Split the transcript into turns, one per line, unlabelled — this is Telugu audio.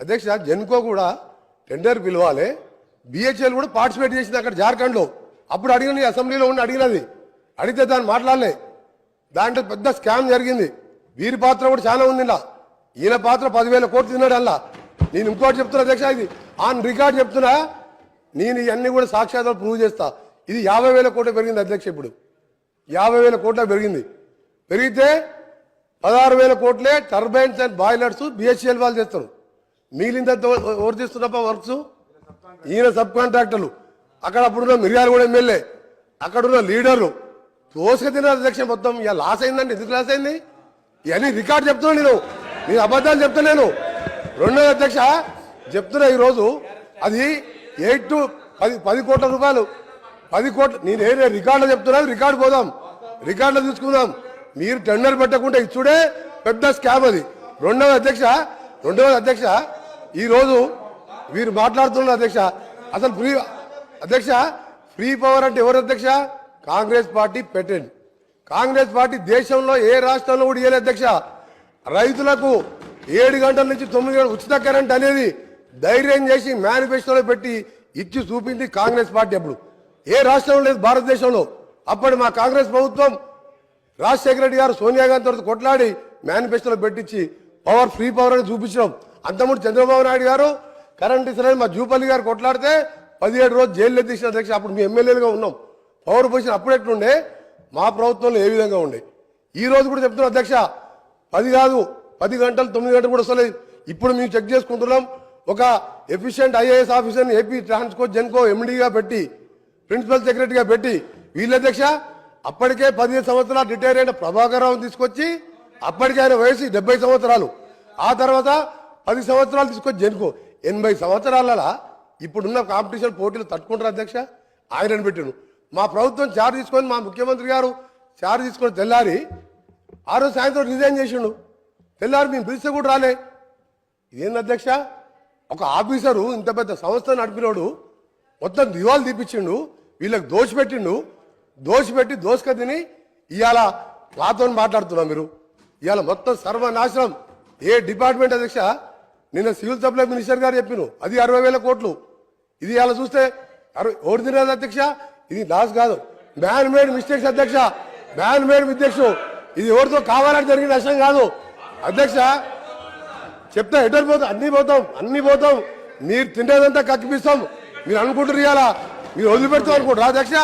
అధ్యక్ష జెన్కో కూడా టెండర్ పిలవాలి. బిహెచ్ఎల్ కూడా పార్టిసిపేట్ చేసింది అక్కడ జార్ఖండ్లో. అప్పుడు అడిగిన అసెంబ్లీలో ఉండి అడిగినది. అడిగితే దాన్ని మాట్లాడలే. దాంట్లో పెద్ద స్కామ్ జరిగింది. వీరి పాత్ర కూడా చాలా ఉంది ఈయన పాత్ర పదివేల కోట్లు తిన్నాడు అలా. నేను ఇంకోటి చెప్తున్నా అధ్యక్ష ఇది ఆన్ రికార్డ్ చెప్తున్నా. నేను ఇవన్నీ కూడా సాక్షాత్తులు ప్రూవ్ చేస్తా. ఇది యాభై వేల కోట్ల పెరిగింది అధ్యక్ష ఇప్పుడు. యాభై వేల కోట్ల పెరిగింది. పెరిగితే పదహారు వేల కోట్లే టర్బైన్స్ అండ్ బాయిలర్స్ బిహెచ్ఎల్ వాళ్ళు చేస్తారు. మిగిలింత ఎవరు తీస్తున్నప్ప వర్క్స్? ఈయన సబ్ కాంట్రాక్టర్లు అక్కడ అప్పుడున్న మిర్యాల కూడా ఎమ్మెల్యే. అక్కడున్న లీడర్లు తోసుక తిన అధ్యక్ష మొత్తం ఇక లాస్ అయిందండి. ఎందుకు లాస్ అయింది? ఇవన్నీ రికార్డు చెప్తున్నాను నేను. నేను అబద్ధాలు చెప్తలేను రెండో అధ్యక్ష చెప్తున్నా ఈరోజు అది ఎయిట్ టు పది పది కోట్ల రూపాయలు. పది కోట్ల నేను ఏ రికార్డులో చెప్తున్నా రికార్డు పోదాం. రికార్డులో తీసుకుందాం. మీరు టెండర్ పెట్టకుండా ఇచ్చుడే పెద్ద స్కామ్ అది. రెండవ అధ్యక్ష రెండవ అధ్యక్ష ఈరోజు వీరు మాట్లాడుతున్నారు అధ్యక్ష అసలు ఫ్రీ అధ్యక్ష ఫ్రీ పవర్ అంటే ఎవరు అధ్యక్ష? కాంగ్రెస్ పార్టీ పెట్టండి కాంగ్రెస్ పార్టీ దేశంలో ఏ రాష్ట్రంలో కూడా ఇవ్వలేదు అధ్యక్ష. రైతులకు ఏడు గంటల నుంచి తొమ్మిది గంటల ఉచిత కరెంట్ అనేది ధైర్యం చేసి మేనిఫెస్టోలో పెట్టి ఇచ్చి చూపింది కాంగ్రెస్ పార్టీ అప్పుడు. ఏ రాష్ట్రంలో లేదు భారతదేశంలో. అప్పటి మా కాంగ్రెస్ ప్రభుత్వం రాజశేఖర రెడ్డి గారు సోనియా గాంధీ తోటి కొట్లాడి మేనిఫెస్టోలో పెట్టించి పవర్ ఫ్రీ పవర్ అని చూపించడం అంతకుముందు చంద్రబాబు నాయుడు గారు కరెంట్ ఇస్తారని మా జూపల్లి గారు కొట్లాడితే పదిహేడు రోజు జైల్లో తీసిన అధ్యక్ష అప్పుడు మీ ఎమ్మెల్యేలుగా ఉన్నాం. పవర్ పొజిషన్ అప్పుడు ఎట్లుండే మా ప్రభుత్వంలో ఏ విధంగా ఉండే. ఈ రోజు కూడా చెప్తున్నా అధ్యక్ష పది కాదు పది గంటలు తొమ్మిది గంటలు కూడా వస్తలేదు ఇప్పుడు మేము చెక్ చేసుకుంటున్నాం. ఒక ఎఫిషియెంట్ ఐఏఎస్ ఆఫీసర్ని ఏపీ ట్రాన్స్కో జెన్కో ఎండీగా పెట్టి ప్రిన్సిపల్ సెక్రటరీగా పెట్టి వీళ్ళ అధ్యక్ష అప్పటికే పదిహేను సంవత్సరాలు రిటైర్ అయిన ప్రభాకర్ రావు తీసుకొచ్చి అప్పటికే ఆయన వయసు డెబ్బై సంవత్సరాలు. ఆ తర్వాత పది సంవత్సరాలు తీసుకొచ్చి జెన్కో ఎనభై సంవత్సరాల ఇప్పుడున్న కాంపిటీషన్ పోటీలు తట్టుకుంటారు అధ్యక్ష? ఆయనను పెట్టాను మా ప్రభుత్వం చార్జ్ తీసుకొని మా ముఖ్యమంత్రి గారు చార్జ్ తీసుకొని తెల్లారి ఆ రోజు సాయంత్రం రిజైన్ చేసిండు. తెల్లారి మేము పిలిస్తే కూడా రాలే. ఇదేంది అధ్యక్ష? ఒక ఆఫీసరు ఇంత పెద్ద సంస్థ నడిపినోడు మొత్తం దివాలు తీపిచ్చిండు. వీళ్ళకి దోషపెట్టిండు. దోషపెట్టి దోసుక తిని ఇవాళ నాతో మాట్లాడుతున్నాం మీరు. ఇవాళ మొత్తం సర్వనాశనం. ఏ డిపార్ట్మెంట్ అధ్యక్ష? నిన్న సివిల్ సప్లై మినిస్టర్ గారు చెప్పిను అది అరవై వేల కోట్లు. ఇది అలా చూస్తే అరవై ఓడి తినరాదు అధ్యక్ష? ఇది లాస్ కాదు. మ్యాన్ మేడ్ మిస్టేక్స్ అధ్యక్ష. మ్యాన్ మేడ్ మిస్టేక్స్ ఇది ఎవరితో కావాలని జరిగిన నష్టం కాదు. అధ్యక్ష చెప్తా ఎటర్ పోతాం? అన్ని పోతాం అన్ని పోతాం. మీరు తినేదంతా కక్కిపిస్తాం. మీరు అనుకుంటారు ఇవాళ. మీరు వదిలిపెడతాం అనుకుంటారు అధ్యక్ష.